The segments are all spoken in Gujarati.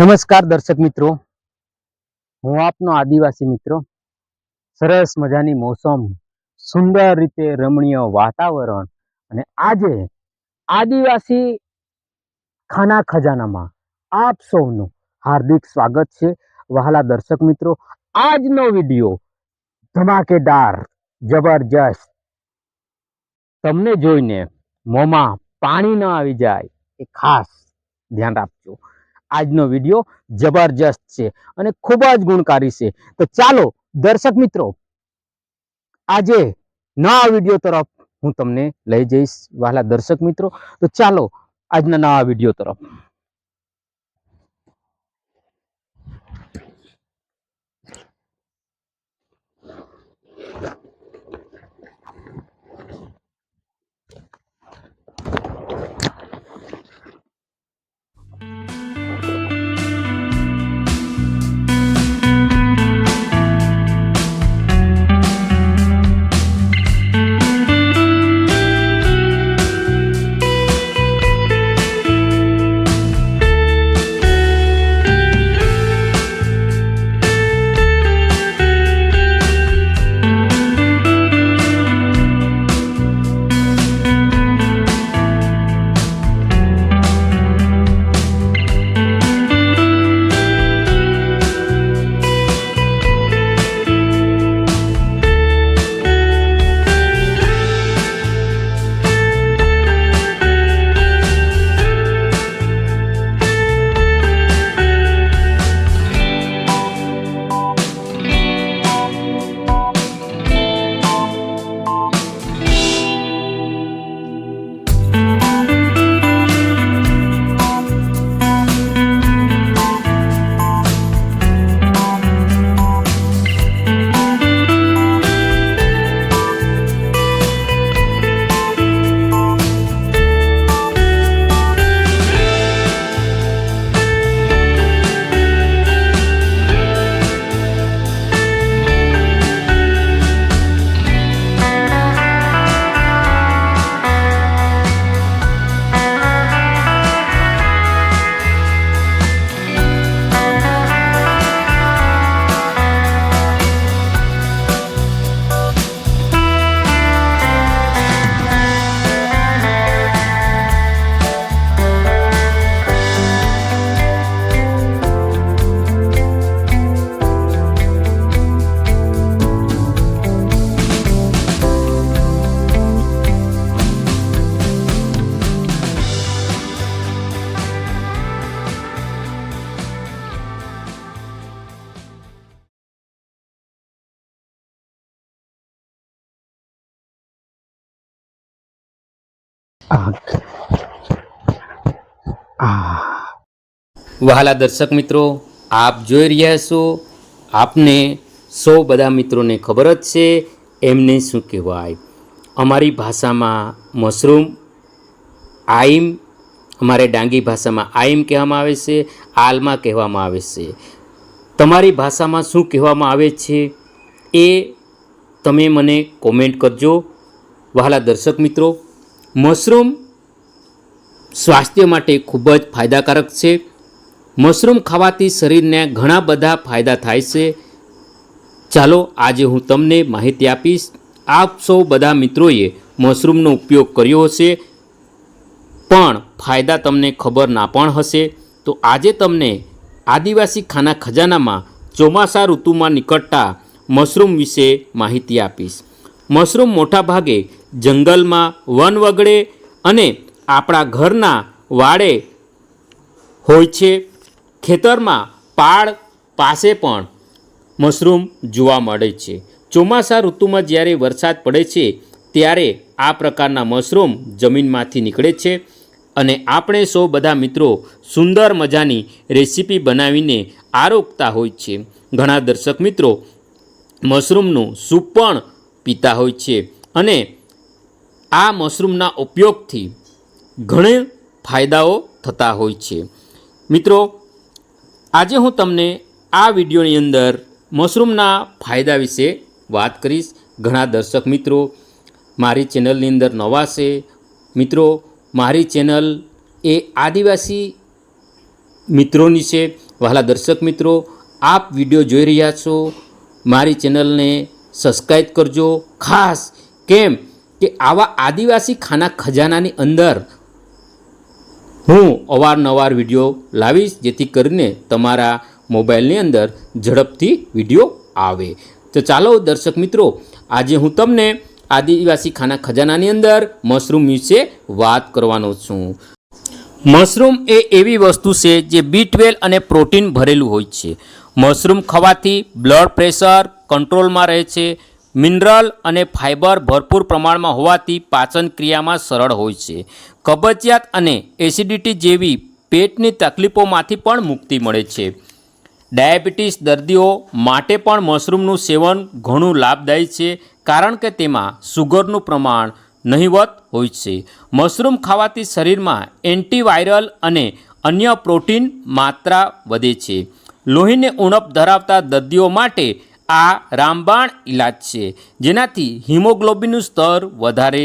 નમસ્કાર દર્શક મિત્રો. હું આપનો આદિવાસી મિત્રો. સરસ મજાની મોસમ, સુંદર રીતે રમણીય વાતાવરણ અને આજે આદિવાસી ખાના ખજાનામાં આપ સૌનું હાર્દિક સ્વાગત છે. વહાલા દર્શક મિત્રો, આજનો વીડિયો ધમાકેદાર, જબરજસ્ત. તમને જોઈને મોંમાં પાણી ન આવી જાય એ ખાસ ધ્યાન રાખજો. આજનો વીડિયો જબરજસ્ત છે અને ખૂબ જ ગુણકારી છે. તો ચાલો, દર્શક મિત્રો, આજે નવા વીડિયો તરફ હું તમને લઈ જઈશ. વહાલા દર્શક મિત્રો, તો ચાલો, આજના નવા વીડિયો તરફ. વહાલા દર્શક મિત્રો, આપ જોઈ રહ્યા છો, આપને સૌ બધા મિત્રોને ખબર જ છે, એમને શું કહેવાય? અમારી ભાષામાં મશરૂમ, આઈમ, અમારે ડાંગી ભાષામાં આઈમ કહેવામાં આવે છે, આલમાં કહેવામાં આવે છે. તમારી ભાષામાં શું કહેવામાં આવે છે, એ તમે મને કોમેન્ટ કરજો. વહાલા દર્શક મિત્રો મશરૂમ સ્વાસ્થ્ય માટે ખૂબ જ ફાયદાકારક છે. મશરૂમ ખાવાથી શરીરને ઘણા બધા ફાયદા થાય છે. ચાલો આજે હું તમને માહિતી આપીશ. આપ સૌ બધા મિત્રોએ મશરૂમનો ઉપયોગ કર્યો હશે. પણ ફાયદા તમને ખબર ના પણ હશે. તો આજે તમને આદિવાસી ખાના ખજાનામાં ચોમાસા ઋતુમાં નીકળતા મશરૂમ વિશે માહિતી આપીશ. મશરૂમ મોટાભાગે જંગલમાં વન વગડે અને આપણા ઘરના વાડે હોય છે. ખેતરમાં પાળ પાસે પણ મશરૂમ જોવા મળે છે. ચોમાસા ઋતુમાં જ્યારે વરસાદ પડે છે, ત્યારે આ પ્રકારના મશરૂમ જમીનમાંથી નીકળે છે અને આપણે સૌ બધા મિત્રો સુંદર મજાની રેસીપી બનાવીને આરોગતા હોય છે. ઘણા દર્શક મિત્રો મશરૂમનું સૂપ પણ પીતા હોય છે. અને આ મશરૂમના ઉપયોગથી ઘણે ફાયદાઓ થતા હોય છે. મિત્રો, આજે હું તમને આ વિડીયોની અંદર મશરૂમના ફાયદા વિશે વાત કરીશ. ઘણા દર્શક મિત્રો મારી ચેનલની અંદર નવા છે. મિત્રો, મારી ચેનલ એ આદિવાસી મિત્રોની છે. વહાલા દર્શક મિત્રો, આપ વીડિયો જોઈ રહ્યા છો. મારી ચેનલને સબસ્ક્રાઈબ કરજો. ખાસ કેમ કે આવા આદિવાસી ખાના ખજાનાની અંદર હું અવારનવાર વીડિયો લાવીશ, જેથી કરીને તમારા મોબાઈલની અંદર ઝડપથી વીડિયો આવે. તો ચાલો દર્શક મિત્રો, આજે હું તમને આદિવાસી ખાના ખજાનાની અંદર મશરૂમ વિશે વાત કરવાનો છું. મશરૂમ એ એવી વસ્તુ છે જે બી ટ્વેલ્વ અને પ્રોટીન ભરેલું હોય છે. મશરૂમ ખાવાથી બ્લડ પ્રેશર કંટ્રોલમાં રહે છે. મિનરલ અને ફાઇબર ભરપૂર પ્રમાણમાં હોવાથી પાચન ક્રિયામાં સરળ હોય છે. કબજિયાત અને એસિડિટી જેવી પેટની તકલીફોમાંથી પણ મુક્તિ મળે છે. ડાયાબિટીસ દર્દીઓ માટે પણ મશરૂમનું સેવન ઘણું લાભદાયી છે, કારણ કે તેમાં સુગરનું પ્રમાણ નહિવત હોય છે. મશરૂમ ખાવાથી શરીરમાં એન્ટીવાયરલ અને અન્ય પ્રોટીન માત્રા વધે છે. લોહીને ઉણપ ધરાવતા દર્દીઓ માટે આ રામબાણ ઇલાજ છે, જેનાથી હિમોગ્લોબિનનું સ્તર વધારે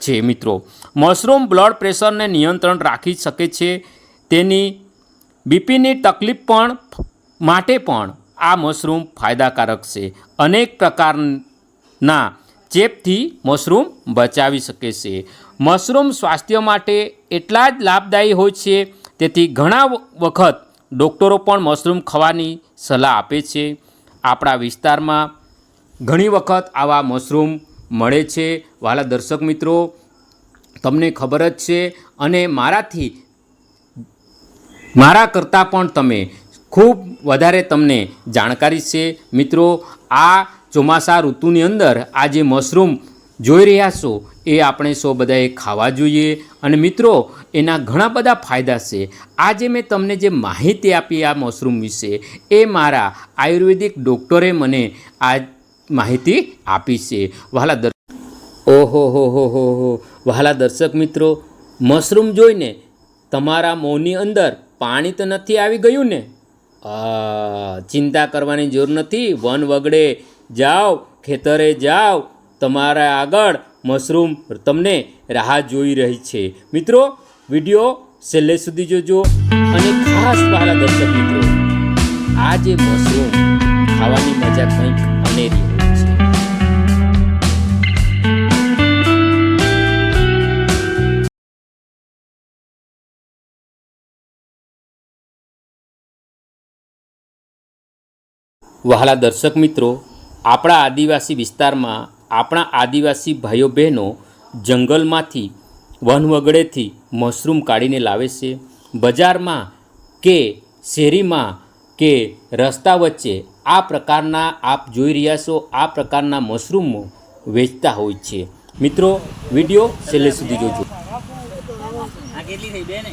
છે મિત્રો. મશરૂમ બ્લડ પ્રેશરને નિયંત્રણ રાખી શકે છે. તેની બીપીની તકલીફ પણ માટે પણ આ મશરૂમ ફાયદાકારક છે. અનેક પ્રકારના ચેપથી મશરૂમ બચાવી શકે છે. મશરૂમ સ્વાસ્થ્ય માટે એટલા જ લાભદાયી હોય છે. તેથી ઘણા વખત ડૉક્ટરો પણ મશરૂમ ખાવાની સલાહ આપે છે. આપણા વિસ્તારમાં ઘણી વખત આવા મશરૂમ મળે છે. વાલા દર્શક મિત્રો, તમને ખબર જ છે અને મારાથી, મારા કરતાં પણ તમે ખૂબ વધારે તમને જાણકારી છે. મિત્રો, આ ચોમાસા ઋતુની અંદર આ જે મશરૂમ જોઈ રહ્યા છો, એ આપણે સૌ બધાએ ખાવા જોઈએ. અને મિત્રો, એના ઘણા બધા ફાયદા છે. આજે મેં તમને જે માહિતી આપી આ મશરૂમ વિશે, એ મારા આયુર્વેદિક ડૉક્ટરે મને આ માહિતી આપી છે. વહાલા દર્શક ઓહો, હો હો હો હો. વહાલા દર્શક મિત્રો, મશરૂમ જોઈને તમારા મોંની અંદર પાણી તો નથી આવી ગયું ને? ચિંતા કરવાની જરૂર નથી. વન વગડે જાઓ, ખેતરે જાઓ તમારા આગળ મશરૂમ તમને રાહ જોઈ રહી છે. મિત્રો, વીડિયો છેલ્લે સુધી જોજો અને ખાસ મારા દર્શક મિત્રો આ જે મશરૂમ ખાવાની મજા કંઈક અનેરી વહાલા દર્શક મિત્રો, આપણા આદિવાસી વિસ્તારમાં આપણા આદિવાસી ભાઈઓ બહેનો જંગલમાંથી વન વગડેથી મશરૂમ કાઢીને લાવે છે. બજારમાં કે શેરીમાં કે રસ્તા વચ્ચે આ પ્રકારના આપ જોઈ રહ્યા છો, આ પ્રકારના મશરૂમો વેચતા હોય છે. મિત્રો, વીડિયો છેલ્લે સુધી જોજો. કેટલી થઈ બે ને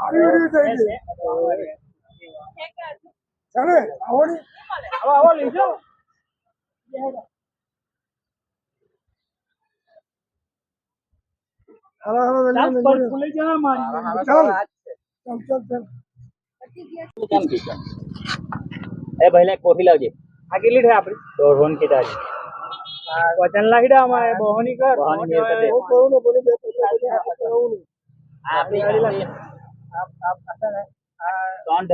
આપણી તો ખાલી ટાઈમ ચાલે જ કરે અમારે કેમ કીધું એ ભાઈને કોફી લાવજે. આ કેટલી થાય આપડી તો રોન કીધા છે. વચન લાગી દે અમારે બહોની કર. બહોની ને બોલી બે પૈસા આપણે આપણી ગાડી ને ત્રણ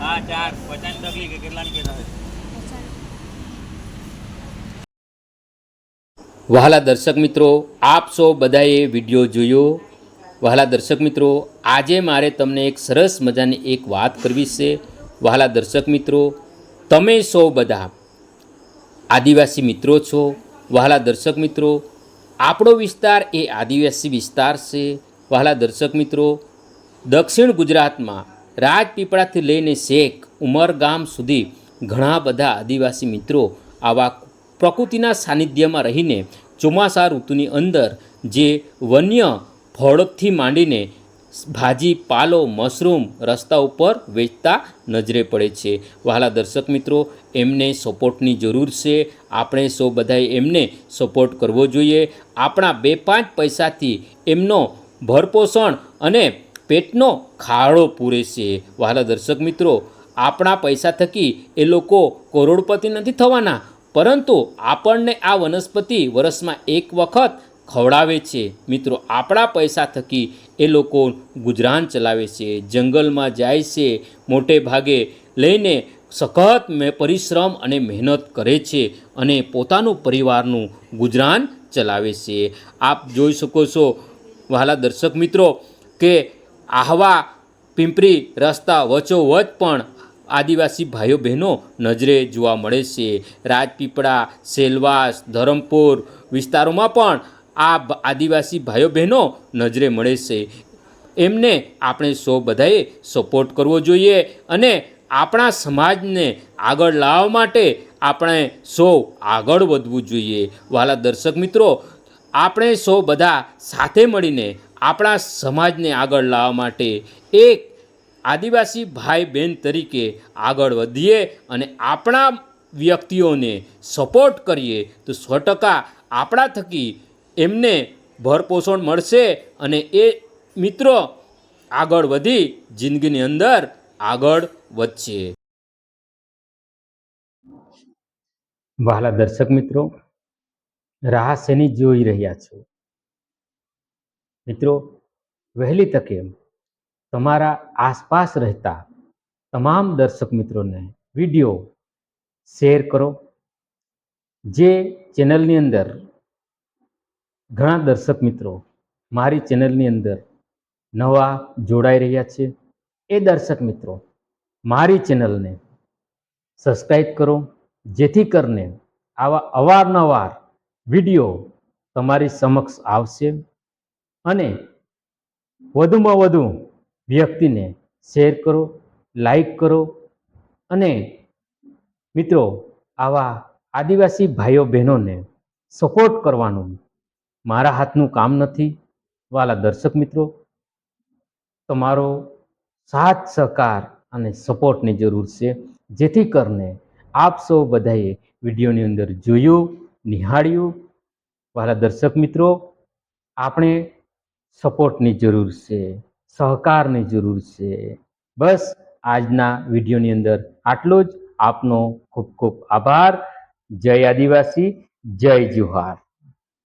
હા ચાર. પચાસ કે કેટલાની કહેતા વહાલા દર્શક મિત્રો આપ સૌ બધાએ વીડિયો જોયો. વહાલા દર્શક મિત્રો આજે મારે તમને એક સરસ મજાની એક વાત કરવી છે. વહાલા દર્શક મિત્રો તમે સૌ બધા આદિવાસી મિત્રો છો. વહાલા દર્શક મિત્રો આપણો વિસ્તાર એ આદિવાસી વિસ્તાર છે. વહાલા દર્શક મિત્રો, દક્ષિણ ગુજરાતમાં રાજપીપળાથી લઈને શેખ ઉમરગામ સુધી ઘણા બધા આદિવાસી મિત્રો આવા પ્રકૃતિના સાનિધ્યમાં રહીને ચોમાસા ઋતુની અંદર જે વન્ય ફળથી માંડીને ભાજી, પાલો, મશરૂમ રસ્તા ઉપર વેચતા નજરે પડે છે. વહાલા દર્શક મિત્રો, એમને સપોર્ટની જરૂર છે. આપણે સૌ બધાએ એમને સપોર્ટ કરવો જોઈએ. આપણા બે પાંચ પૈસાથી એમનો ભરપોષણ અને પેટનો ખાડો પૂરે છે. વહાલા દર્શક મિત્રો, આપણા પૈસા થકી એ લોકો કરોડપતિ નથી થવાના. પરંતુ આપણને આ વનસ્પતિ વર્ષમાં એક વખત ખવડાવે છે. મિત્રો, આપણા પૈસા થકી એ લોકો ગુજરાન ચલાવે છે, જંગલમાં જાય છે, મોટે ભાગે લઈને સખત મેં, પરિશ્રમ અને મહેનત કરે છે અને પોતાનું પરિવારનું ગુજરાન ચલાવે છે. આપ જોઈ શકો છો, વહાલા દર્શક મિત્રો, કે આહવા પિંપરી રસ્તા વચોવચ પણ આદિવાસી ભાઈઓ બહેનો નજરે જોવા મળે છે. રાજપીપળા, સેલવાસ, ધરમપુર વિસ્તારોમાં પણ આ આદિવાસી ભાઈઓ બહેનો નજરે મળે છે. એમને આપણે સૌ બધાએ સપોર્ટ કરવો જોઈએ અને આપણા સમાજને આગળ લાવવા માટે આપણે સૌ આગળ વધવું જોઈએ. વાલા દર્શક મિત્રો, આપણે સૌ બધા સાથે મળીને આપણા સમાજને આગળ લાવવા માટે એક આદિવાસી ભાઈ બહેન તરીકે આગળ વધીએ અને આપણા વ્યક્તિઓને સપોર્ટ કરીએ. તો સો ટકા આપણા થકી એમને ભરપોષણ મળશે અને એ મિત્રો આગળ વધી જિંદગીની અંદર આગળ વધશે. વહાલા દર્શક મિત્રો રાહ જોઈ રહ્યા છો. મિત્રો, વહેલી તકે તમારા આસપાસ રહેતા તમામ દર્શક મિત્રોને વીડિયો શેર કરો, જે ચેનલની અંદર ઘણા દર્શક મિત્રો મારી ચેનલની અંદર નવા જોડાઈ રહ્યા છે. એ દર્શક મિત્રો, મારી ચેનલને સબસ્ક્રાઈબ કરો, જેથી કરીને આવા અવારનવાર વીડિયો તમારી સમક્ષ આવશે અને વધુમાં વધુ વ્યક્તિને શેર કરો લાઈક કરો અને મિત્રો, આવા આદિવાસી ભાઈઓ બહેનોને સપોર્ટ કરવાનું મારા હાથનું કામ નથી. વાલા દર્શક મિત્રો, તમારો સાથ, સહકાર અને સપોર્ટની જરૂર છે. જેથી કરીને આપ સૌ બધાએ વિડીયોની અંદર જોયું, નિહાળ્યું. વાલા દર્શક મિત્રો, આપણે સપોર્ટની જરૂર છે, સહકારની જરૂર છે. બસ આજના વિડીયોની અંદર આટલો જ. આપનો ખૂબ ખૂબ આભાર. જય આદિવાસી, જય જુહાર.